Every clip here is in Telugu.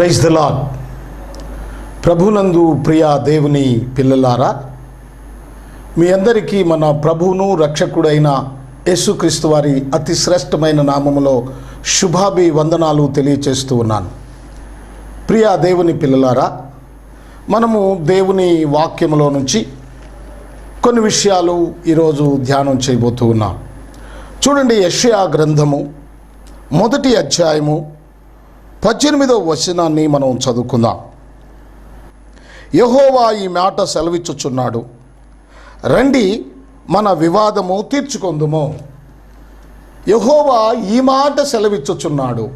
ప్రైజ్ ద లాడ్ ప్రభునందు ప్రియ దేవుని పిల్లలారా మీ అందరికీ మన ప్రభువును రక్షకుడైన యేసుక్రీస్తు వారి అతి శ్రేష్టమైన నామములో శుభాభి వందనాలు తెలియచేస్తూ ఉన్నాను. ప్రియ దేవుని పిల్లలారా మనము దేవుని వాక్యములో నుంచి కొన్ని విషయాలు ఈరోజు ధ్యానం చేయబోతూ ఉన్నాం. చూడండి యెషయా గ్రంథము మొదటి అధ్యాయము పద్దెనిమిదవ వచనాన్ని మనం చదువుకుందాం. యహోవా ఈ మాట సెలవిచ్చుచున్నాడు. రండి మన వివాదము తీర్చుకొందుము. యహోవా ఈ మాట సెలవిచ్చుచున్నాడు.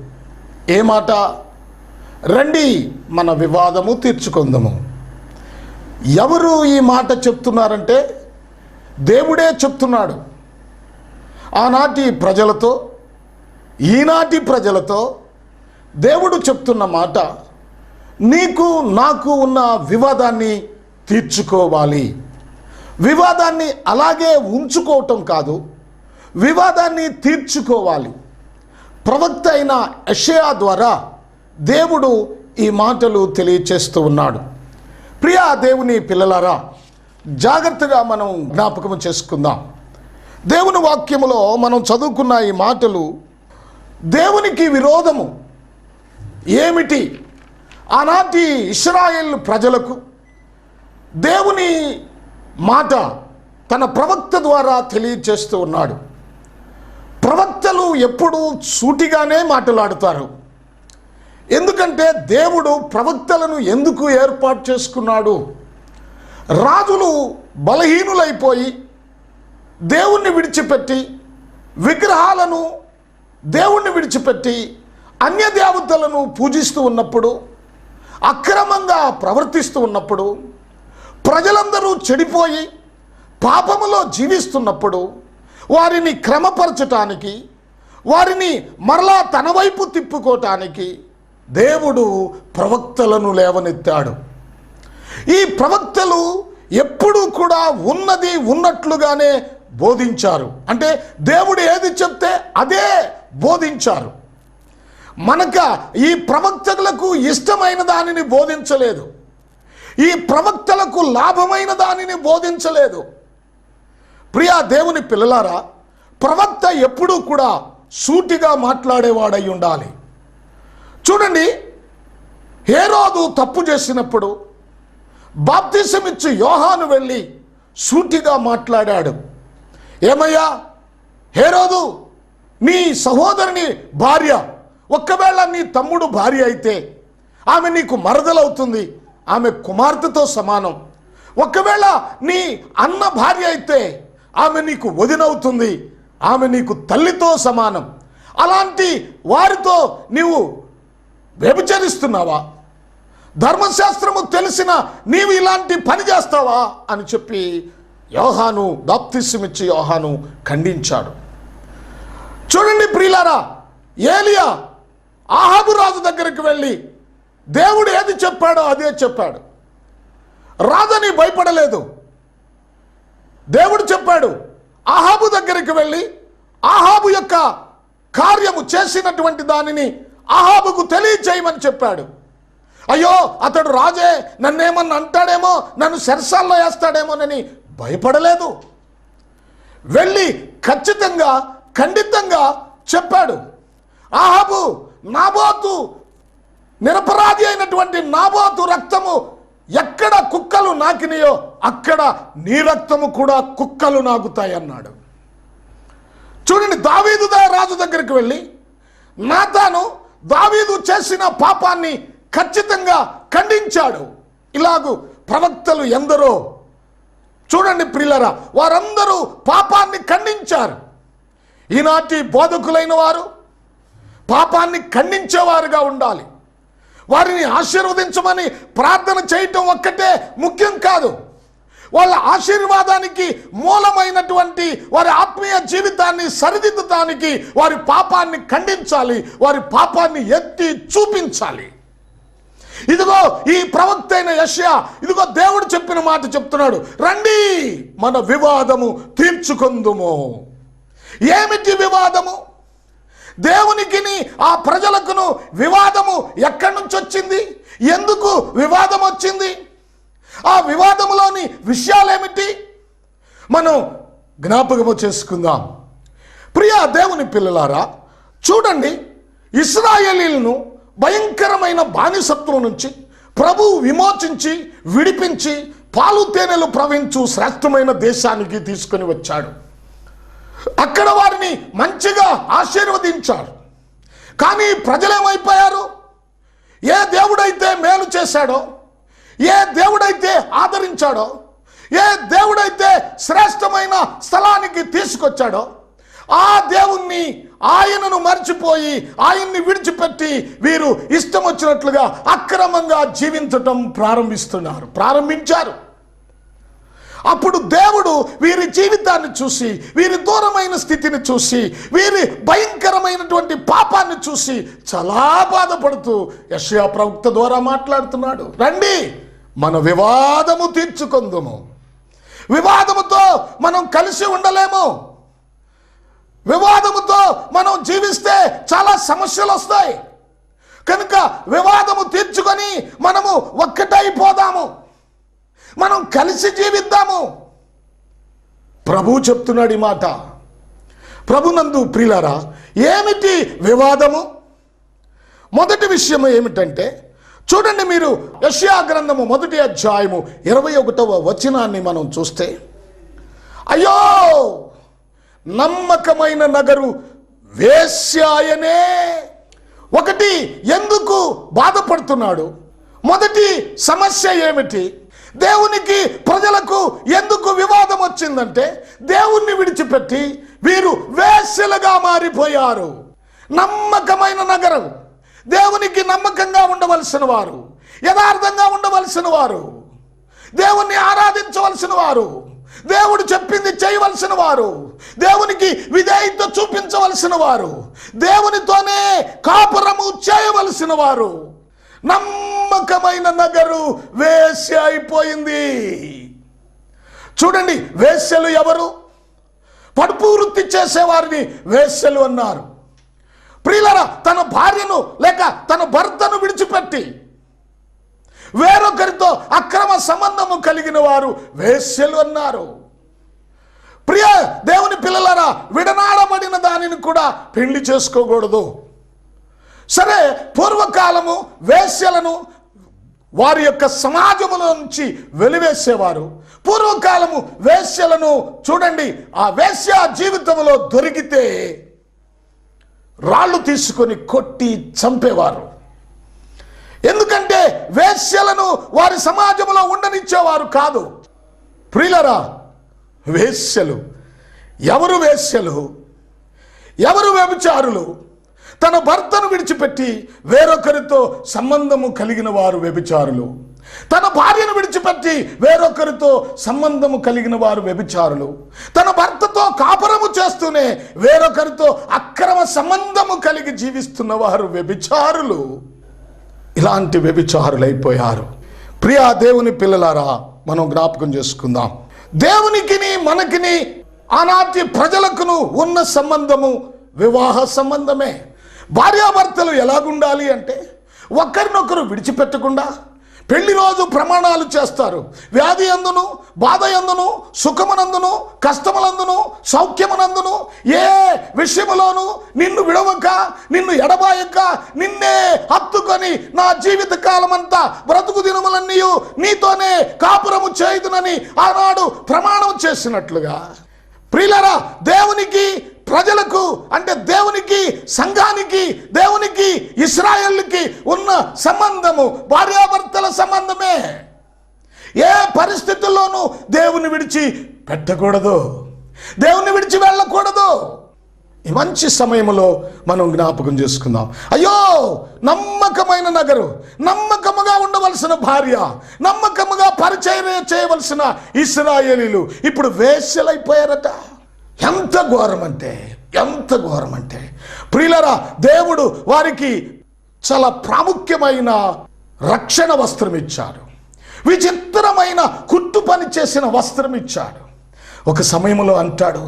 ఏ మాట? రండి మన వివాదము తీర్చుకుందాము. ఎవరు ఈ మాట చెప్తున్నారంటే దేవుడే చెప్తున్నాడు. ఆనాటి ప్రజలతో ఈనాటి ప్రజలతో దేవుడు చెప్తున్న మాట నీకు నాకు ఉన్న వివాదాన్ని తీర్చుకోవాలి. వివాదాన్ని అలాగే ఉంచుకోవటం కాదు వివాదాన్ని తీర్చుకోవాలి. ప్రవక్త అయిన యషయా ద్వారా దేవుడు ఈ మాటలు తెలియచేస్తూ ఉన్నాడు. ప్రియా దేవుని పిల్లలారా జాగ్రత్తగా మనం జ్ఞాపకం చేసుకుందాం. దేవుని వాక్యములో మనం చదువుకున్న ఈ మాటలు దేవునికి విరోధము. ఏమిటి? ఆనాటి ఇస్రాయేల్ ప్రజలకు దేవుని మాట తన ప్రవక్త ద్వారా తెలియచేస్తూ ఉన్నాడు. ప్రవక్తలు ఎప్పుడూ సూటిగానే మాట్లాడుతారు. ఎందుకంటే దేవుడు ప్రవక్తలను ఎందుకు ఏర్పాటు చేసుకున్నాడు? రాజులు బలహీనులైపోయి దేవుణ్ణి విడిచిపెట్టి విగ్రహాలను దేవుణ్ణి విడిచిపెట్టి అన్య దేవతలను పూజిస్తూ ఉన్నప్పుడు అక్రమంగా ప్రవర్తిస్తూ ఉన్నప్పుడు ప్రజలందరూ చెడిపోయి పాపములో జీవిస్తున్నప్పుడు వారిని క్రమపరచటానికి వారిని మరలా తన వైపు తిప్పుకోవటానికి దేవుడు ప్రవక్తలను లేవనెత్తాడు. ఈ ప్రవక్తలు ఎప్పుడూ కూడా ఉన్నది ఉన్నట్లుగానే బోధించారు. అంటే దేవుడు ఏది చెప్తే అదే బోధించారు. మనక ఈ ప్రవక్తలకు ఇష్టమైన దానిని బోధించలేదు. ఈ ప్రవక్తలకు లాభమైన దానిని బోధించలేదు. ప్రియా దేవుని పిల్లలారా ప్రవక్త ఎప్పుడూ కూడా సూటిగా మాట్లాడేవాడై ఉండాలి. చూడండి హేరోదు తప్పు చేసినప్పుడు బాప్తిసమిచ్చి యోహాను వెళ్ళి సూటిగా మాట్లాడాడు. ఏమయ్యా? హేరోదు నీ సహోదరుని భార్య ఒకవేళ నీ తమ్ముడు భార్య అయితే ఆమె నీకు మరదలవుతుంది ఆమె కుమార్తెతో సమానం. ఒకవేళ నీ అన్న భార్య అయితే ఆమె నీకు వదినవుతుంది ఆమె నీకు తల్లితో సమానం. అలాంటి వారితో నీవు వ్యభిచరిస్తున్నావా? ధర్మశాస్త్రము తెలిసిన నీవు ఇలాంటి పని చేస్తావా? అని చెప్పి యోహాను బాప్తిస్మిచ్చి యోహాను ఖండించాడు. చూడండి ప్రియులారా ఏలియా ఆహాబు రాజు దగ్గరికి వెళ్ళి దేవుడు ఏది చెప్పాడో అదే చెప్పాడు. రాజని భయపడలేదు. దేవుడు చెప్పాడు ఆహాబు దగ్గరికి వెళ్ళి ఆహాబు యొక్క కార్యము చేసినటువంటి దానిని ఆహాబుకు తెలియచేయమని చెప్పాడు. అయ్యో అతడు రాజే నన్నేమన్నా అంటాడేమో నన్ను సెరసాల్లో వేస్తాడేమోనని భయపడలేదు. వెళ్ళి ఖచ్చితంగా ఖండితంగా చెప్పాడు. ఆహాబు నాబోతు నిరపరాధి అయినటువంటి నాబోతు రక్తము ఎక్కడ కుక్కలు నాకినాయో అక్కడ నీ రక్తము కూడా కుక్కలు నాకుతాయి అన్నాడు చూడండి దావీదు రాజు దగ్గరికి వెళ్ళి నాతాను దావీదు చేసిన పాపాన్ని ఖచ్చితంగా ఖండించాడు. ఇలాగు ప్రవక్తలు ఎందరో చూడండి ప్రిల్లరా వారందరూ పాపాన్ని ఖండించారు. ఈనాటి బోధకులైన వారు పాపాన్ని ఖండించేవారుగా ఉండాలి. వారిని ఆశీర్వదించమని ప్రార్థన చేయటం ఒక్కటే ముఖ్యం కాదు. వాళ్ళ ఆశీర్వాదానికి మూలమైనటువంటి వారి ఆత్మీయ జీవితాన్ని సరిదిద్దటానికి వారి పాపాన్ని ఖండించాలి వారి పాపాన్ని ఎత్తి చూపించాలి. ఇదిగో ఈ ప్రవక్త అయిన యష్యా ఇదిగో దేవుడు చెప్పిన మాట చెప్తున్నాడు రండి మన వివాదము తీర్చుకుందుము. ఏమిటి వివాదము? దేవునికిని ఆ ప్రజలకును వివాదము ఎక్కడి నుంచి వచ్చింది? ఎందుకు వివాదం వచ్చింది? ఆ వివాదములోని విషయాలేమిటి? మనం జ్ఞాపకము చేసుకుందాం. ప్రియ దేవుని పిల్లలారా చూడండి ఇస్రాయేలీలను భయంకరమైన బానిసత్వం నుంచి ప్రభు విమోచించి విడిపించి పాలు తేనెలు ప్రవహించు శ్రేష్టమైన దేశానికి తీసుకొని వచ్చాడు. అక్కడ వారిని మంచిగా ఆశీర్వదించారు. కానీ ప్రజలేమైపోయారు? ఏ దేవుడైతే మేలు చేశాడో ఏ దేవుడైతే ఆదరించాడో ఏ దేవుడైతే శ్రేష్టమైన స్థలానికి తీసుకొచ్చాడో ఆ దేవుణ్ణి ఆయనను మర్చిపోయి ఆయన్ని విడిచిపెట్టి వీరు ఇష్టం వచ్చినట్లుగా అక్రమంగా జీవించటం ప్రారంభిస్తున్నారు ప్రారంభించారు. అప్పుడు దేవుడు వీరి జీవితాన్ని చూసి వీరి దూరమైన స్థితిని చూసి వీరి భయంకరమైనటువంటి పాపాన్ని చూసి చాలా బాధపడుతూ యశయా ప్రవక్త ద్వారా మాట్లాడుతున్నాడు. రండి మన వివాదము తీర్చుకుందుము. వివాదముతో మనం కలిసి ఉండలేము. వివాదముతో మనం జీవిస్తే చాలా సమస్యలు వస్తాయి కనుక వివాదము తీర్చుకొని మనము ఒక్కటైపోదాము. మనం కలిసి జీవిద్దాము. ప్రభు చెప్తున్నాడు ఈ మాట. ప్రభునందు ప్రియులారా ఏమిటి వివాదము? మొదటి విషయం ఏమిటంటే చూడండి మీరు యష్యా గ్రంథము మొదటి అధ్యాయము ఇరవై ఒకటవ వచనాన్ని మనం చూస్తే అయ్యో! నమ్మకమైన నగరు వేశ్యాయనే. ఒకటి ఎందుకు బాధపడుతున్నాడు? మొదటి సమస్య ఏమిటి? దేవునికి ప్రజలకు ఎందుకు వివాదం వచ్చిందంటే దేవుణ్ణి విడిచిపెట్టి వీరు వేశ్యలుగా మారిపోయారు. నమ్మకమైన నగరం. దేవునికి నమ్మకంగా ఉండవలసిన వారు. యథార్థంగా ఉండవలసిన వారు. దేవుణ్ణి ఆరాధించవలసిన వారు. దేవుడు చెప్పింది చేయవలసిన వారు. దేవునికి విధేయత చూపించవలసిన వారు. దేవునితోనే కాపురము చేయవలసిన వారు. నమ్మకమైన నగరు వేశ్య అయిపోయింది. చూడండి వేశ్యలు ఎవరు? పడుపు వృత్తి చేసేవారిని వేశ్యలు అన్నారు. ప్రియులరా తన భార్యను లేక తన భర్తను విడిచిపెట్టి వేరొకరితో అక్రమ సంబంధము కలిగిన వారు వేశ్యలు అన్నారు. ప్రియ దేవుని పిల్లలరా విడనాడబడిన దానిని కూడా పెళ్ళి చేసుకోకూడదు. సరే పూర్వకాలము వేశ్యలను వారి యొక్క సమాజములో నుంచి వెలివేసేవారు. పూర్వకాలము వేశ్యలను చూడండి ఆ వేశ్య జీవితంలో దొరికితే రాళ్ళు తీసుకొని కొట్టి చంపేవారు. ఎందుకంటే వేశ్యలను వారి సమాజంలో ఉండనిచ్చేవారు కాదు. ప్రియులరా వేశ్యలు ఎవరు వేశ్యలు? ఎవరు వ్యభిచారులు? తన భర్తను విడిచిపెట్టి వేరొకరితో సంబంధము కలిగిన వారు వ్యభిచారులు. తన భార్యను విడిచిపెట్టి వేరొకరితో సంబంధము కలిగిన వారు వ్యభిచారులు. తన భర్తతో కాపురము చేస్తూనే వేరొకరితో అక్రమ సంబంధము కలిగి జీవిస్తున్న వారు వ్యభిచారులు. ఇలాంటి వ్యభిచారులైపోయారు ప్రియా దేవుని పిల్లలారా మనం జ్ఞాపకం చేసుకుందాం. దేవునికిని మనకిని ఆనాటి ప్రజలకును ఉన్న సంబంధము వివాహ సంబంధమే. భార్యాభర్తలు ఎలాగుండాలి అంటే ఒకరినొకరు విడిచిపెట్టకుండా పెళ్ళి రోజు ప్రమాణాలు చేస్తారు. వ్యాధి అందును బాధ ఎందును సుఖమునందును కష్టములందును సౌఖ్యమునందును ఏ విషయములోను నిన్ను విడవక నిన్ను ఎడబాయక నిన్నే హత్తుకొని నా జీవిత కాలమంతా బ్రతుకు దినములన్నీ నీతోనే కాపురము చేయుదునని ఆనాడు ప్రమాణం చేసినట్లుగా ప్రియులరా దేవునికి ప్రజలకు అంటే దేవునికి సంఘానికి దేవునికి ఇస్రాయల్కి ఉన్న సంబంధము భార్యాభర్తల సంబంధమే. ఏ పరిస్థితుల్లోనూ దేవుని విడిచి పెట్టకూడదు. దేవుని విడిచి వెళ్ళకూడదు. ఈ మంచి సమయంలో మనం జ్ఞాపకం చేసుకుందాం. అయ్యో నమ్మకమైన నగరు నమ్మకముగా ఉండవలసిన భార్య నమ్మకముగా పరిచయం చేయవలసిన ఇస్రాయేలీలు ఇప్పుడు వేశ్యలైపోయారట. ఎంత ఘోరం అంటే ఎంత ఘోరం అంటే ప్రియులరా దేవుడు వారికి చాలా ప్రాముఖ్యమైన రక్షణ వస్త్రం ఇచ్చాడు విచిత్రమైన కుట్టు పని చేసిన వస్త్రం ఇచ్చాడు ఒక సమయంలో అంటాడు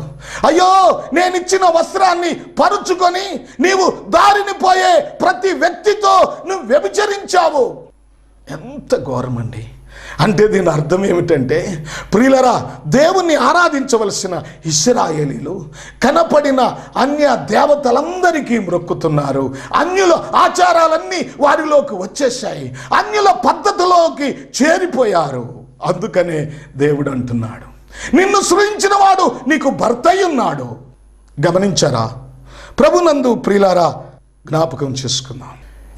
అయ్యో నేను ఇచ్చిన వస్త్రాన్ని పరుచుకొని నీవు దారిని పోయే ప్రతి వ్యక్తితో నువ్వు వ్యభిచరించావు. ఎంత ఘోరమండి. అంటే దీని అర్థం ఏమిటంటే ప్రియులరా దేవుణ్ణి ఆరాధించవలసిన ఇస్రాయేలీలు కనపడిన అన్య దేవతలందరికీ మొక్కుతున్నారు. అన్యుల ఆచారాలన్నీ వారిలోకి వచ్చేసాయి అన్యుల పద్ధతిలోకి చేరిపోయారు. అందుకనే దేవుడు అంటున్నాడు. నిన్ను సృజించిన వాడు నీకు భర్త ఉన్నాడు గమనించారా? ప్రభునందు ప్రియులారా జ్ఞాపకం చేసుకుందాం.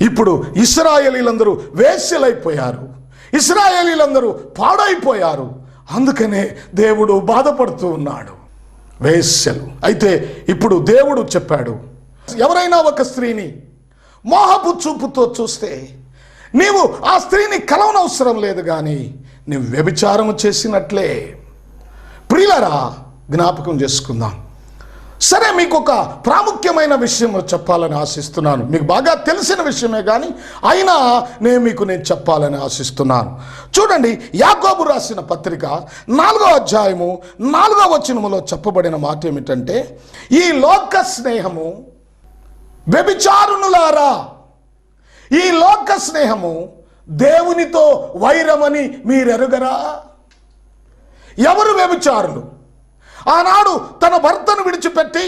ఇప్పుడు ఇస్రాయలీలందరూ వేశ్యలైపోయారు. ఇస్రాయలీలందరూ పాడైపోయారు. అందుకనే దేవుడు బాధపడుతూ ఉన్నాడు. వేశ్యలు. అయితే ఇప్పుడు దేవుడు చెప్పాడు ఎవరైనా ఒక స్త్రీని మోహపు చూపుతో చూస్తే నీవు ఆ స్త్రీని కలవనవసరం లేదు కానీ నువ్వు వ్యభిచారము చేసినట్లే. ప్రియులరా జ్ఞాపకం చేసుకుందాం. సరే మీకు ఒక ప్రాముఖ్యమైన విషయం చెప్పాలని ఆశిస్తున్నాను. మీకు బాగా తెలిసిన విషయమే కానీ అయినా నేను మీకు నేను చెప్పాలని ఆశిస్తున్నాను. చూడండి యాకోబు రాసిన పత్రిక నాలుగో అధ్యాయము నాలుగో వచనములో చెప్పబడిన మాట ఏమిటంటే ఈ లోక స్నేహము వ్యభిచారునులారా ఈ లోక స్నేహము దేవునితో వైరమని మీరెరుగరా? ఎవరు వ్యభిచారులు ఆనాడు తన భర్తను విడిచిపెట్టి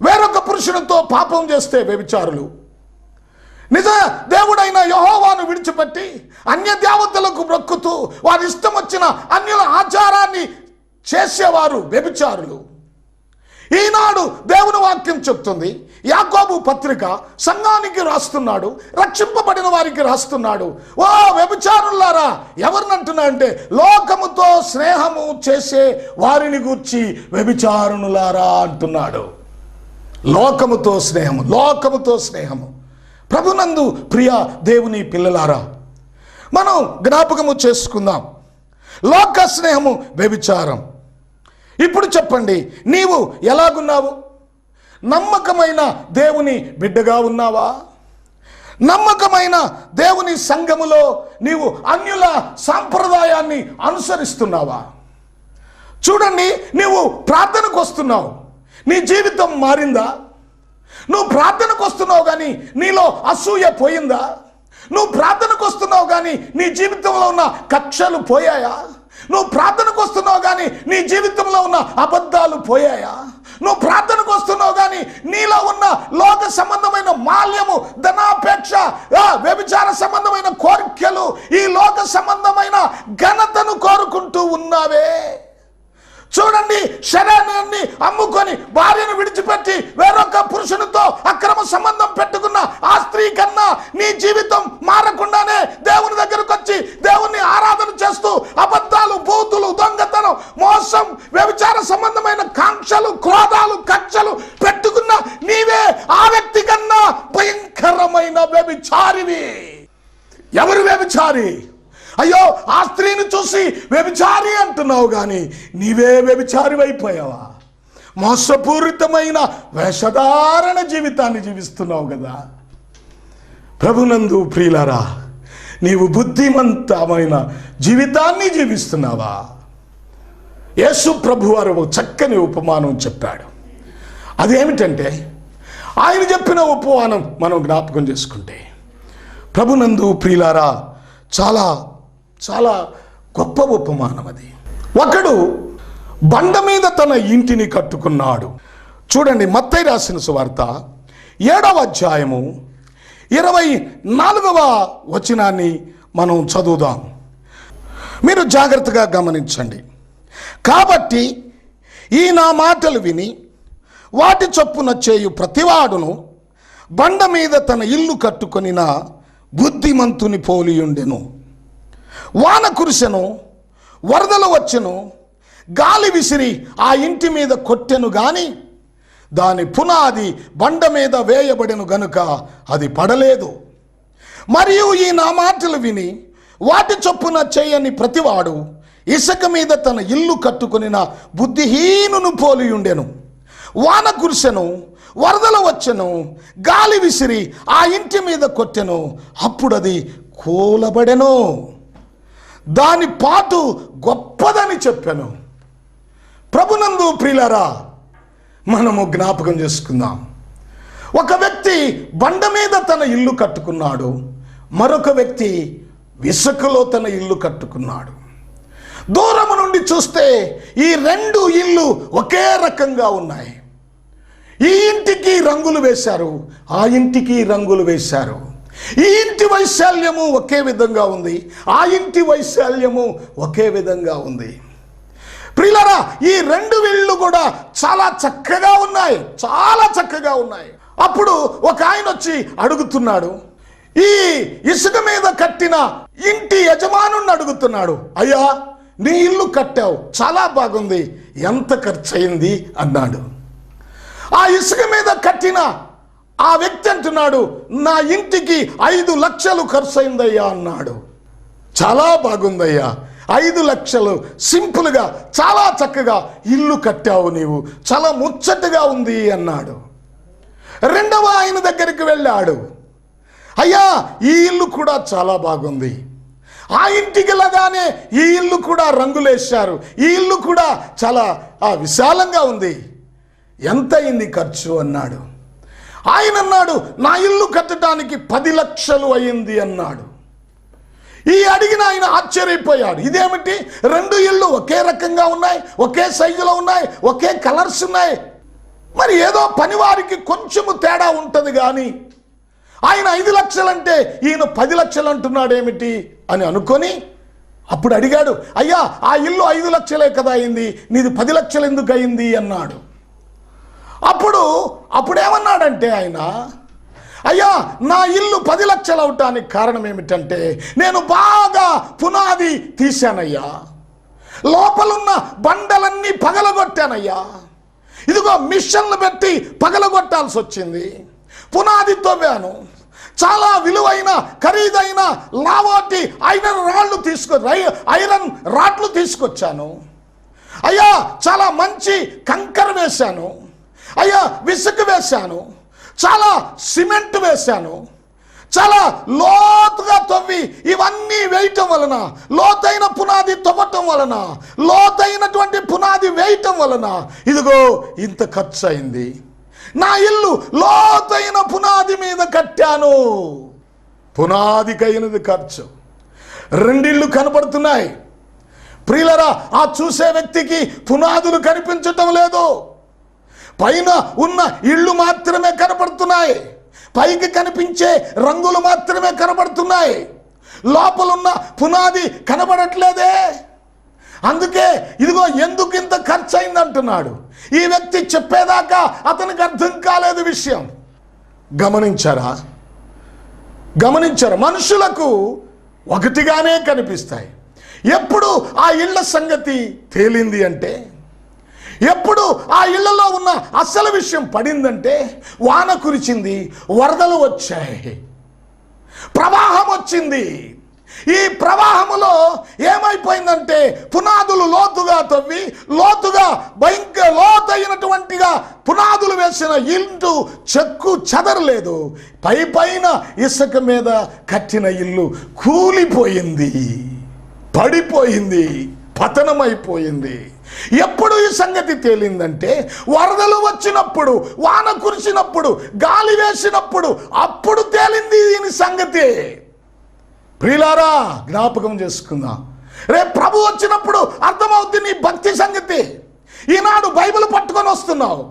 వేరొక పురుషునితో పాపం చేస్తే వ్యభిచారులు నిజ దేవుడైన యహోవాను విడిచిపెట్టి అన్య దేవతలకు మొక్కుతూ వారి ఇష్టం వచ్చిన అన్యుల ఆచారాన్ని చేసేవారు వ్యభిచారులు ఈనాడు చెప్తుంది? యాకోబు పత్రిక సంఘానికి రాస్తున్నాడు రక్షింపబడిన వారికి రాస్తున్నాడు. ఓ వ్యభిచారులారా ఎవరినంటున్నా అంటే లోకముతో స్నేహము చేసే వారిని గూర్చి వ్యభిచారుణులారా అంటున్నాడు. లోకముతో స్నేహము లోకముతో స్నేహము. ప్రభునందు ప్రియ దేవుని పిల్లలారా మనం జ్ఞాపకము చేసుకుందాం. లోక స్నేహము వ్యభిచారం. ఇప్పుడు చెప్పండి నీవు ఎలాగున్నావు? నమ్మకమైన దేవుని బిడ్డగా ఉన్నావా? నమ్మకమైన దేవుని సంఘములో నీవు అన్యుల సాంప్రదాయాన్ని అనుసరిస్తున్నావా? చూడండి నీవు ప్రార్థనకు వస్తున్నావు. నీ జీవితం మారిందా? నువ్వు ప్రార్థనకు వస్తున్నావు కానీ నీలో అసూయ పోయిందా? నువ్వు ప్రార్థనకు వస్తున్నావు కానీ నీ జీవితంలో ఉన్న కక్షలు పోయాయా? నువ్వు ప్రార్థనకు వస్తున్నావు కానీ నీ జీవితంలో ఉన్న అబద్ధాలు పోయాయా? నువ్వు ప్రార్థనకు వస్తున్నావు కానీ నీలో ఉన్న లోక సంబంధమైన మాల్యము ధనాపేక్ష వ్యభిచార సంబంధమైన కోరికలు ఈ లోక సంబంధమైన ఘనతను కోరుకుంటూ ఉన్నావే. చూడండి శరీరాన్ని అమ్ముకొని భార్యను విడిచిపెట్టి వేరొక పురుషునితో అక్రమ సంబంధం పెట్టుకున్న ఆ స్త్రీ కన్నా నీ జీవితం మారకుండానే దేవుని దగ్గరకు వచ్చి దేవుణ్ణి ఆరాధన చేస్తూ అబద్ధాలు బూతులు దొంగతనం మోసం వ్యభిచార సంబంధమైన కాంక్షలు క్రోధాలు కక్షలు పెట్టుకున్న నీవే ఆ వ్యక్తి కన్నా భయంకరమైన వ్యభిచారివి. ఎవరు వ్యభిచారి? అయ్యో ఆ స్త్రీని చూసి వ్యభిచారి అంటున్నావు కానీ నీవే వ్యభిచారి అయిపోయావా మోసపూరితమైన వేషధారణ జీవితాన్ని జీవిస్తున్నావు కదా. ప్రభునందు ప్రియులారా నీవు బుద్ధిమంతమైన జీవితాన్ని జీవిస్తున్నావా? యేసు ప్రభువారు చక్కని ఉపమానం చెప్పాడు. అదేమిటంటే ఆయన చెప్పిన ఉపమానం మనం జ్ఞాపకం చేసుకుంటే ప్రభునందు ప్రియులారా చాలా చాలా గొప్ప ఉపమానం అది. ఒకడు బండ మీద తన ఇంటిని కట్టుకున్నాడు. చూడండి మత్తై రాసిన సువార్త ఏడవ అధ్యాయము ఇరవై నాలుగవ వచనాన్ని మనం చదువుదాం. మీరు జాగ్రత్తగా గమనించండి. కాబట్టి ఈ నా మాటలు విని వాటి చొప్పున చేయు ప్రతివాడును బండ మీద తన ఇల్లు కట్టుకొనిన బుద్ధిమంతుని పోలియుండెను. వాన కురిసెను వరదలు వచ్చెను గాలి విసిరి ఆ ఇంటి మీద కొట్టెను గాని దాని పునాది బండ మీద వేయబడెను గనుక అది పడలేదు. మరియు ఈ నా మాటలు విని వాటి చొప్పున చేయని ప్రతివాడు ఇసుక మీద తన ఇల్లు కట్టుకునిన బుద్ధిహీనును పోలియుండెను వాన కురిసెను వరదలు వచ్చెను గాలి విసిరి ఆ ఇంటి మీద కొట్టెను అప్పుడది కూలబడెను. దాని పాటు గొప్పదని చెప్పాను. ప్రభునందు ప్రిలరా మనము జ్ఞాపకం చేసుకుందాం. ఒక వ్యక్తి బండ మీద తన ఇల్లు కట్టుకున్నాడు. మరొక వ్యక్తి ఇసుకలో తన ఇల్లు కట్టుకున్నాడు. దూరము నుండి చూస్తే ఈ రెండు ఇల్లు ఒకే రకంగా ఉన్నాయి. ఈ ఇంటికి రంగులు వేశారు. ఆ ఇంటికి రంగులు వేశారు. ఈ ఇంటి వైశాల్యము ఒకే విధంగా ఉంది. ఆ ఇంటి వైశాల్యము ఒకే విధంగా ఉంది. ప్రిలరా ఈ రెండు వీళ్ళు కూడా చాలా చక్కగా ఉన్నాయి. చాలా చక్కగా ఉన్నాయి. అప్పుడు ఒక ఆయన వచ్చి అడుగుతున్నాడు. ఈ ఇసుక మీద కట్టిన ఇంటి యజమానుని అడుగుతున్నాడు. అయ్యా నీ ఇల్లు కట్టావు. చాలా బాగుంది. ఎంత ఖర్చు అయింది అన్నాడు. ఆ ఇసుక మీద కట్టిన ఆ వ్యక్తి అంటున్నాడు నా ఇంటికి ఐదు లక్షలు ఖర్చు అయిందయ్యా అన్నాడు. చాలా బాగుందయ్యా. ఐదు లక్షలు సింపుల్గా చాలా చక్కగా ఇల్లు కట్టావు నీవు. చాలా ముచ్చటగా ఉంది అన్నాడు. రెండవ ఆయన దగ్గరికి వెళ్ళాడు. అయ్యా ఈ ఇల్లు కూడా చాలా బాగుంది. ఆ ఇంటికి లాగానే ఈ ఇల్లు కూడా రంగులేశారు. ఈ ఇల్లు కూడా చాలా విశాలంగా ఉంది. ఎంత అయింది ఖర్చు? అన్నాడు. ఆయన అన్నాడు నా ఇల్లు కట్టడానికి పది లక్షలు అయింది అన్నాడు. ఈ అడిగిన ఆయన ఆశ్చర్యపోయాడు. ఇదేమిటి? రెండు ఇళ్ళు ఒకే రకంగా ఉన్నాయి ఒకే సైజులో ఉన్నాయి ఒకే కలర్స్ ఉన్నాయి. మరి ఏదో పనివారికి కొంచెము తేడా ఉంటుంది కానీ ఆయన ఐదు లక్షలంటే ఈయన పది లక్షలు అంటున్నాడేమిటి అని అనుకొని అప్పుడు అడిగాడు అయ్యా ఆ ఇల్లు ఐదు లక్షలే కదా అయింది నీది పది లక్షలు ఎందుకు అయింది? అన్నాడు. అప్పుడు అప్పుడేమన్నాడంటే ఆయన అయ్యా నా ఇల్లు పది లక్షలు అవటానికి కారణం ఏమిటంటే నేను బాగా పునాది తీశానయ్యా. లోపలున్న బండలన్నీ పగలగొట్టానయ్యా. ఇదిగో మిషన్లు పెట్టి పగలగొట్టాల్సి వచ్చింది. పునాది తవ్వాను. చాలా విలువైన ఖరీదైన లావాటి ఐరన్ రాళ్ళు తీసుకొ ఐరన్ రాడ్లు తీసుకొచ్చాను. అయ్యా చాలా మంచి కంకర వేశాను. అయ్యా విసుగు వేశాను. చాలా సిమెంట్ వేశాను. చాలా లోతుగా తవ్వి ఇవన్నీ వేయటం వలన లోతైన పునాది తవ్వటం వలన లోతైనటువంటి పునాది వేయటం వలన ఇదిగో ఇంత ఖర్చు అయింది నా ఇల్లు లోతైన పునాది మీద కట్టాను. పునాదికైనది ఖర్చు. రెండిళ్ళు కనపడుతున్నాయి. ప్రియులరా ఆ చూసే వ్యక్తికి పునాదులు కనిపించటం లేదు. పైన ఉన్న ఇళ్ళు మాత్రమే కనపడుతున్నాయి. పైకి కనిపించే రంగులు మాత్రమే కనబడుతున్నాయి లోపలున్న పునాది కనబడట్లేదే. అందుకే ఇదిగో ఎందుకు ఇంత ఖర్చు అయిందంటున్నాడు ఈ వ్యక్తి చెప్పేదాకా అతనికి అర్థం కాలేదు విషయం. గమనించారా? గమనించారు? మనుషులకు ఒకటిగానే కనిపిస్తాయి. ఎప్పుడు ఆ ఇళ్ళ సంగతి తేలింది అంటే ఎప్పుడు ఆ ఇళ్ళలో ఉన్న అసలు విషయం పడిందంటే వాన కురిచింది వరదలు వచ్చాయి. ప్రవాహం వచ్చింది. ఈ ప్రవాహములో ఏమైపోయిందంటే పునాదులు లోతుగా తవ్వి లోతుగా భయంకర లోతైనటువంటిగా పునాదులు వేసిన ఇల్లు చెక్కు చెదరలేదు. పై పైన ఇసుక మీద కట్టిన ఇల్లు కూలిపోయింది పడిపోయింది పతనమైపోయింది. ఎప్పుడు ఈ సంగతి తేలిందంటే వరదలు వచ్చినప్పుడు వాన కురిసినప్పుడు గాలి వేసినప్పుడు అప్పుడు తేలింది దీని సంగతి. ప్రియులారా జ్ఞాపకం చేసుకుందాం. రేపు ప్రభు వచ్చినప్పుడు అర్థమవుద్ది నీ భక్తి సంగతి. ఈనాడు బైబిల్ పట్టుకొని వస్తున్నావు.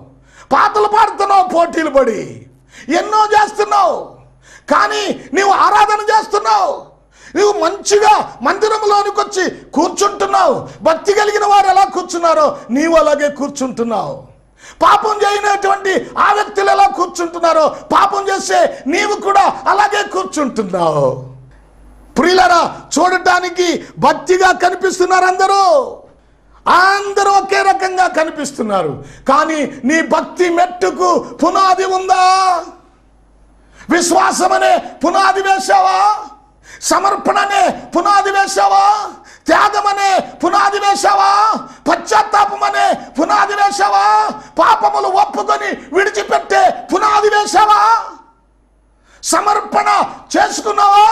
పాటలు పాడుతున్నావు పోటీలు పడి. ఎన్నో చేస్తున్నావు. కానీ నీవు ఆరాధన చేస్తున్నావు. నువ్వు మంచిగా మందిరంలోనికి వచ్చి కూర్చుంటున్నావు. భక్తి కలిగిన వారు ఎలా కూర్చున్నారో నీవు అలాగే కూర్చుంటున్నావు. పాపం చేయనటువంటి ఆ వ్యక్తులు ఎలా కూర్చుంటున్నారో పాపం చేసే నీవు కూడా అలాగే కూర్చుంటున్నావు. ప్రియులరా చూడటానికి భక్తిగా కనిపిస్తున్నారు అందరూ. అందరూ ఒకే రకంగా కనిపిస్తున్నారు. కానీ నీ భక్తి మెట్టుకు పునాది ఉందా? విశ్వాసం అనే పునాది వేశావా? సమర్పణనే పునాది వేశావా త్యాగమనే పునాది వేశావా పశ్చాత్తాపమనే పునాది వేశావా పాపములు ఒప్పుకొని విడిచిపెట్టే పునాది వేశావా సమర్పణ చేసుకున్నావా?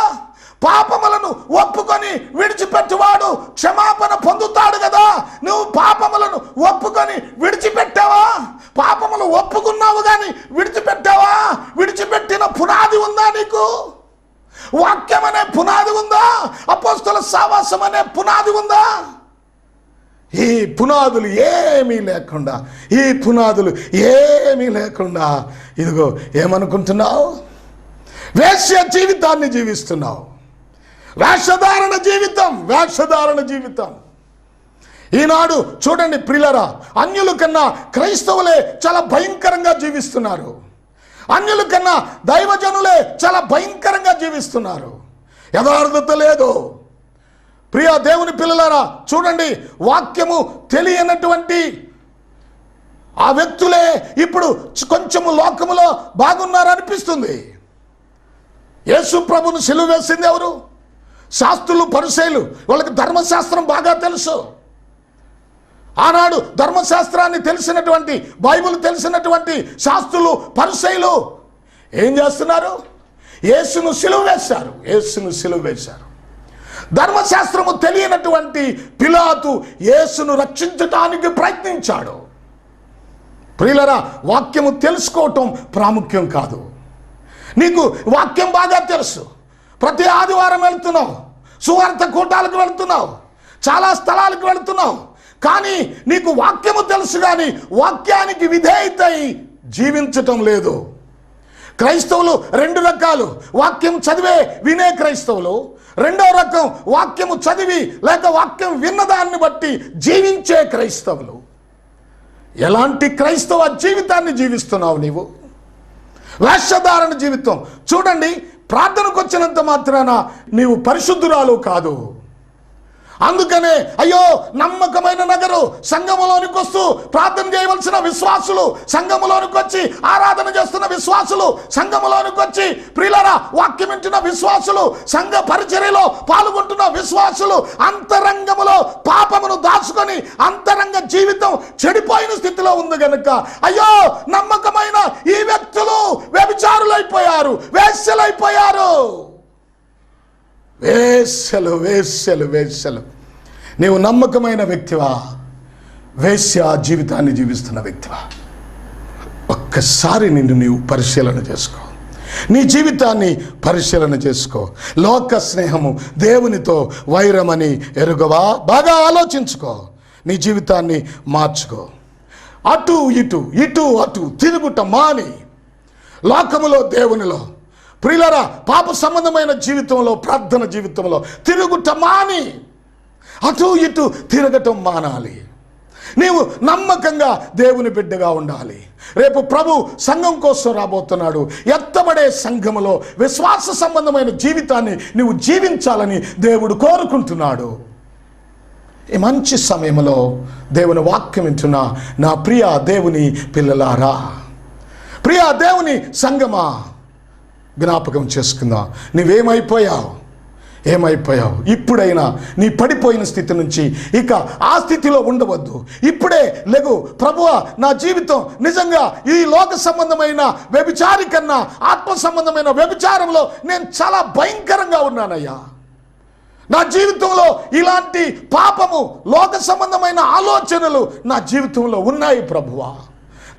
పాపములను ఒప్పుకొని విడిచిపెట్టువాడు క్షమాపణ పొందుతాడు కదా. నువ్వు పాపములను ఒప్పుకొని విడిచిపెట్టావా? పాపములు ఒప్పుకున్నావు కానీ విడిచిపెట్టావా? విడిచిపెట్టిన పునాది ఉందా నీకు? వాక్యం అనే పునాది ఉందా? అపోస్తుల సావాసం అనే పునాది ఉందా? ఈ పునాదులు ఏమీ లేకుండా ఈ పునాదులు ఏమీ లేకుండా ఇదిగో ఏమనుకుంటున్నావు? వేశ్య జీవితాన్ని జీవిస్తున్నావు. వేషధారణ జీవితం వేషధారణ జీవితం. ఈనాడు చూడండి ప్రిలరా అన్యుల కన్నా క్రైస్తవులే చాలా భయంకరంగా జీవిస్తున్నారు. అన్యుల కన్నా దైవజనులే చాలా భయంకరంగా జీవిస్తున్నారు. యథార్థత లేదు. ప్రియ దేవుని పిల్లలారా చూడండి వాక్యము తెలియనటువంటి ఆ వ్యక్తులే ఇప్పుడు కొంచెము లోకములో బాగున్నారనిపిస్తుంది. యేసు ప్రభును సిలువ వేసింది ఎవరు? శాస్త్రులు పరిశైలు వాళ్ళకి ధర్మశాస్త్రం బాగా తెలుసు. ఆనాడు ధర్మశాస్త్రాన్ని తెలిసినటువంటి బైబిల్ తెలిసినటువంటి శాస్త్రులు పరిశైలు ఏం చేస్తున్నారు? యేసును సిలువ వేశారు యేసును సిలువ వేశారు. ధర్మశాస్త్రము తెలియనటువంటి పిలాతు యేసును రక్షించటానికి ప్రయత్నించాడు. ప్రియులరా వాక్యము తెలుసుకోవటం ప్రాముఖ్యం కాదు. నీకు వాక్యం బాగా తెలుసు. ప్రతి ఆదివారం వెళ్తున్నావు. సువార్త కూటాలకు వెళ్తున్నావు. చాలా స్థలాలకు వెళ్తున్నావు. కానీ నీకు వాక్యము తెలుసు కానీ వాక్యానికి విధేయత జీవించటం లేదు. క్రైస్తవులు రెండు రకాలు. వాక్యం చదివే వినే క్రైస్తవులు. రెండో రకం వాక్యము చదివి లేక వాక్యం విన్నదాన్ని బట్టి జీవించే క్రైస్తవులు. ఎలాంటి క్రైస్తవ జీవితాన్ని జీవిస్తున్నావు నీవు? వేషధారణ జీవితం. చూడండి ప్రార్థనకు వచ్చినంత మాత్రాన నీవు పరిశుద్ధురాలు కాదు. అందుకనే అయ్యో నమ్మకమైన నగరు సంఘములోనికి వస్తూ ప్రార్థన చేయవలసిన విశ్వాసులు సంఘములోనికి వచ్చి ఆరాధన చేస్తున్న విశ్వాసులు సంఘములోనికి వచ్చి ప్రియులరా వాక్యం వింటున్న విశ్వాసులు సంఘ పరిచర్యలో పాల్గొంటున్న విశ్వాసులు అంతరంగములో పాపమును దాచుకొని అంతరంగ జీవితం చెడిపోయిన స్థితిలో ఉంది గనుక. అయ్యో నమ్మకమైన ఈ వ్యక్తులు వ్యభిచారులైపోయారు వేశ్యలైపోయారు. వేసలు వేశ్యలు వేసలు నీవు నమ్మకమైన వ్యక్తివా? వేశ్య జీవితాన్ని జీవిస్తున్న వ్యక్తివా? ఒక్కసారి నిన్ను నీవు పరిశీలన చేసుకో. నీ జీవితాన్ని పరిశీలన చేసుకో. లోక స్నేహము దేవునితో వైరమని ఎరుగవా? బాగా ఆలోచించుకో. నీ జీవితాన్ని మార్చుకో. అటు ఇటు ఇటు అటు తిరుగుట మాని. లోకములో దేవునిలో ప్రియులరా పాప సంబంధమైన జీవితంలో ప్రార్థన జీవితంలో తిరుగుట మాని అటు ఇటు తిరగటం మానాలి. నీవు నమ్మకంగా దేవుని బిడ్డగా ఉండాలి. రేపు ప్రభు సంఘం కోసం రాబోతున్నాడు. ఎత్తబడే సంఘములో విశ్వాస సంబంధమైన జీవితాన్ని నీవు జీవించాలని దేవుడు కోరుకుంటున్నాడు. ఈ మంచి సమయంలో దేవుని వాక్యం వింటున్న నా ప్రియ దేవుని పిల్లలారా ప్రియ దేవుని సంగమా జ్ఞాపకం చేసుకుందాం. నువ్వేమైపోయావు? ఏమైపోయావు? ఇప్పుడైనా నీ పడిపోయిన స్థితి నుంచి ఇక ఆ స్థితిలో ఉండవద్దు. ఇప్పుడే లెగు. ప్రభువ నా జీవితం నిజంగా ఈ లోక సంబంధమైన వ్యభిచారి కన్నా ఆత్మ సంబంధమైన వ్యభిచారంలో నేను చాలా భయంకరంగా ఉన్నానయ్యా. నా జీవితంలో ఇలాంటి పాపము లోక సంబంధమైన ఆలోచనలు నా జీవితంలో ఉన్నాయి ప్రభువా.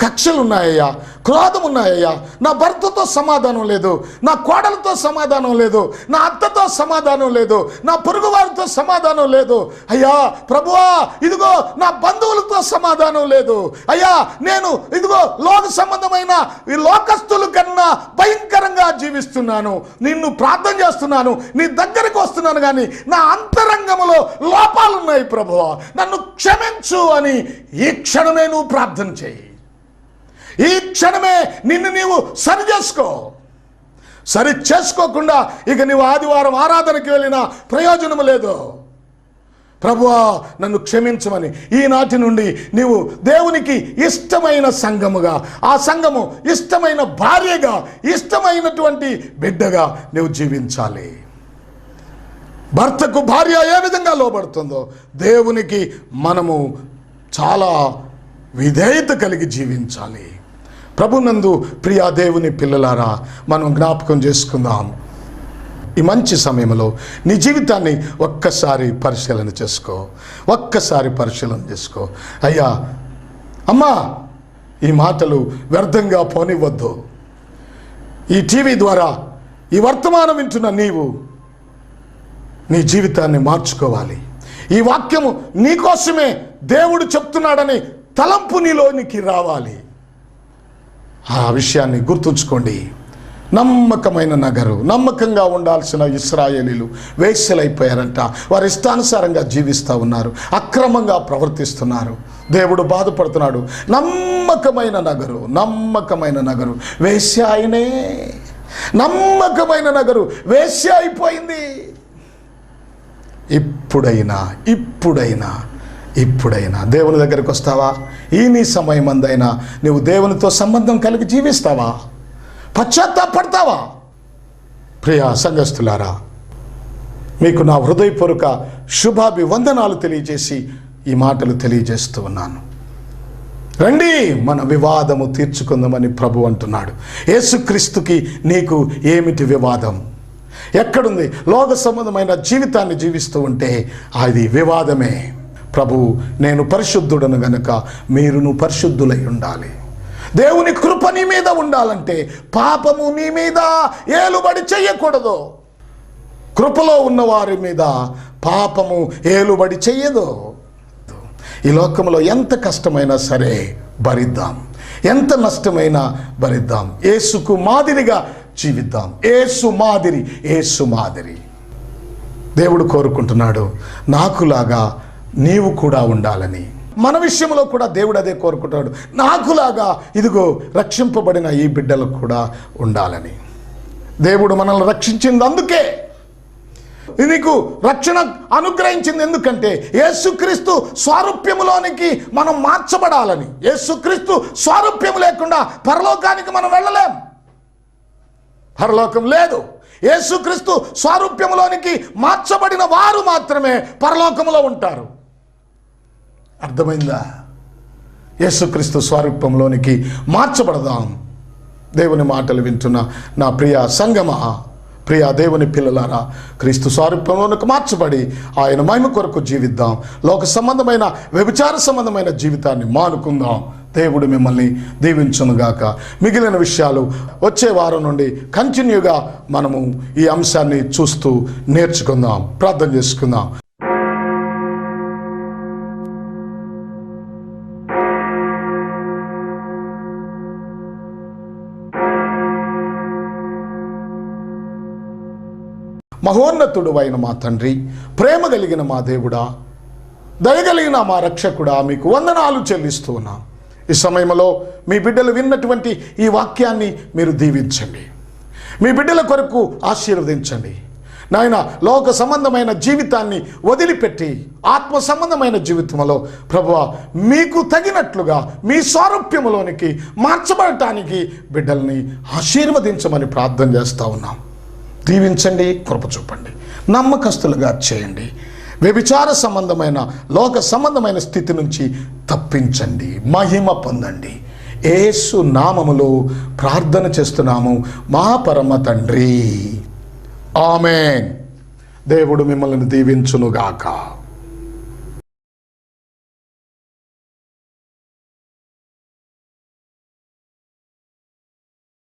కక్షలు ఉన్నాయ్యా క్రోధం ఉన్నాయ్యా నా భర్తతో సమాధానం లేదు నా కోడలతో సమాధానం లేదు నా అత్తతో సమాధానం లేదు నా పొరుగు వారితో సమాధానం లేదు. అయ్యా ప్రభువా ఇదిగో నా బంధువులతో సమాధానం లేదు. అయ్యా నేను ఇదిగో లోక సంబంధమైన ఈ లోకస్తుల కన్నా భయంకరంగా జీవిస్తున్నాను. నిన్ను ప్రార్థన చేస్తున్నాను నీ దగ్గరకు వస్తున్నాను కానీ నా అంతరంగంలో లోపాలున్నాయి ప్రభువా. నన్ను క్షమించు అని ఈ క్షణమే నువ్వు ప్రార్థన చేయి. ఈ క్షణమే నిన్ను నీవు సరి చేసుకో సరి చేసుకోకుండా ఇక నీవు ఆదివారం ఆరాధనకి వెళ్ళిన ప్రయోజనము లేదు. ప్రభువా నన్ను క్షమించమని ఈనాటి నుండి నీవు దేవునికి ఇష్టమైన సంఘముగా ఆ సంఘము ఇష్టమైన భార్యగా ఇష్టమైనటువంటి బిడ్డగా నువ్వు జీవించాలి. భర్తకు భార్య ఏ విధంగా లోబడుతుందో దేవునికి మనము చాలా విధేయత కలిగి జీవించాలి. ప్రభునందు ప్రియా దేవుని పిల్లలారా మనం జ్ఞాపకం చేసుకుందాం. ఈ మంచి సమయంలో నీ జీవితాన్ని ఒక్కసారి పరిశీలన చేసుకో. ఒక్కసారి పరిశీలన చేసుకో. అయ్యా అమ్మా ఈ మాటలు వ్యర్థంగా పోనివ్వద్దు. ఈ టీవీ ద్వారా ఈ వర్తమానం వింటున్న నీవు నీ జీవితాన్ని మార్చుకోవాలి. ఈ వాక్యము నీకోసమే దేవుడు చెప్తున్నాడని తలంపు నీలోనికి రావాలి. ఆ విషయాన్ని గుర్తుంచుకోండి. నమ్మకమైన నగరు నమ్మకంగా ఉండాల్సిన ఇస్రాయేలీలు వేశ్యలైపోయారంట. వారి ఇష్టానుసారంగా జీవిస్తూ ఉన్నారు అక్రమంగా ప్రవర్తిస్తున్నారు. దేవుడు బాధపడుతున్నాడు. నమ్మకమైన నగరు నమ్మకమైన నగరు వేశ్య ఆయనే. నమ్మకమైన నగరు వేశ్య అయిపోయింది. ఇప్పుడైనా ఇప్పుడైనా ఇప్పుడైనా దేవుని దగ్గరికి వస్తావా? ఈ నీ సమయం అందైనా నువ్వు దేవునితో సంబంధం కలిగి జీవిస్తావా? పశ్చాత్తాపడతావా? ప్రియా సంఘస్థులారా మీకు నా హృదయపూర్వక శుభాభివందనాలు తెలియజేసి ఈ మాటలు తెలియజేస్తూ ఉన్నాను. రండి మన వివాదము తీర్చుకుందామని ప్రభు అంటున్నాడు. యేసుక్రీస్తుకి నీకు ఏమిటి వివాదం? ఎక్కడుంది? లోక సంబంధమైన జీవితాన్ని జీవిస్తూ ఉంటే అది వివాదమే. ప్రభు నేను పరిశుద్ధుడను గనుక మీరును పరిశుద్ధులై ఉండాలి. దేవుని కృప నీ మీద ఉండాలంటే పాపము నీ మీద ఏలుబడి చెయ్యకూడదు. కృపలో ఉన్న వారి మీద పాపము ఏలుబడి చెయ్యదు. ఈ లోకంలో ఎంత కష్టమైనా సరే భరిద్దాం. ఎంత నష్టమైనా భరిద్దాం. ఏసుకు మాదిరిగా జీవిద్దాం. ఏసు మాదిరి ఏసు మాదిరి. దేవుడు కోరుకుంటున్నాడు నాకులాగా నీవు కూడా ఉండాలని. మన విషయంలో కూడా దేవుడు అదే కోరుకుంటాడు. నాకులాగా ఇదిగో రక్షింపబడిన ఈ బిడ్డలకు కూడా ఉండాలని. దేవుడు మనల్ని రక్షించింది అందుకే. నీకు రక్షణ అనుగ్రహించింది ఎందుకంటే యేసుక్రీస్తు స్వారూప్యములోనికి మనం మార్చబడాలని. యేసుక్రీస్తు స్వారూప్యం లేకుండా పరలోకానికి మనం వెళ్ళలేం. పరలోకం లేదు. యేసుక్రీస్తు స్వారూప్యములోనికి మార్చబడిన వారు మాత్రమే పరలోకములో ఉంటారు. అర్థమైందా? యేసుక్రీస్తు స్వరూపంలోనికి మార్చబడదాం. దేవుని మాటలు వింటున్న నా ప్రియ సంగమా ప్రియ దేవుని పిల్లలారా క్రీస్తు స్వారూప్యంలోనికి మార్చబడి ఆయన మహిమ కొరకు జీవిద్దాం. లోక సంబంధమైన వ్యభిచార సంబంధమైన జీవితాన్ని మానుకుందాం. దేవుడు మిమ్మల్ని దీవించునుగాక మిగిలిన విషయాలు వచ్చే వారం నుండి కంటిన్యూగా మనము ఈ అంశాన్ని చూస్తూ నేర్చుకుందాం. ప్రార్థన చేసుకుందాం. మహోన్నతుడు అయిన మా తండ్రి ప్రేమ కలిగిన మా దేవుడా దయగలిగిన మా రక్షకుడా మీకు వందనాలు చెల్లిస్తూ ఉన్నాం ఈ సమయంలో మీ బిడ్డలు విన్నటువంటి ఈ వాక్యాన్ని మీరు దీవించండి. మీ బిడ్డల కొరకు ఆశీర్వదించండి. నాయన లోక సంబంధమైన జీవితాన్ని వదిలిపెట్టి ఆత్మ సంబంధమైన జీవితంలో ప్రభు మీకు తగినట్లుగా మీ సారూప్యములోనికి మార్చబడటానికి బిడ్డల్ని ఆశీర్వదించమని ప్రార్థన చేస్తూ ఉన్నాం. దీవించండి కృప చూపండి నమ్మకస్తులుగా చేయండి. వ్యభిచార సంబంధమైన లోక సంబంధమైన స్థితి నుంచి తప్పించండి మహిమ పొందండి. ఏసు నామములో ప్రార్థన చేస్తున్నాము మా పరమ తండ్రి. ఆమెన్. దేవుడు మిమ్మల్ని దీవించునుగాక.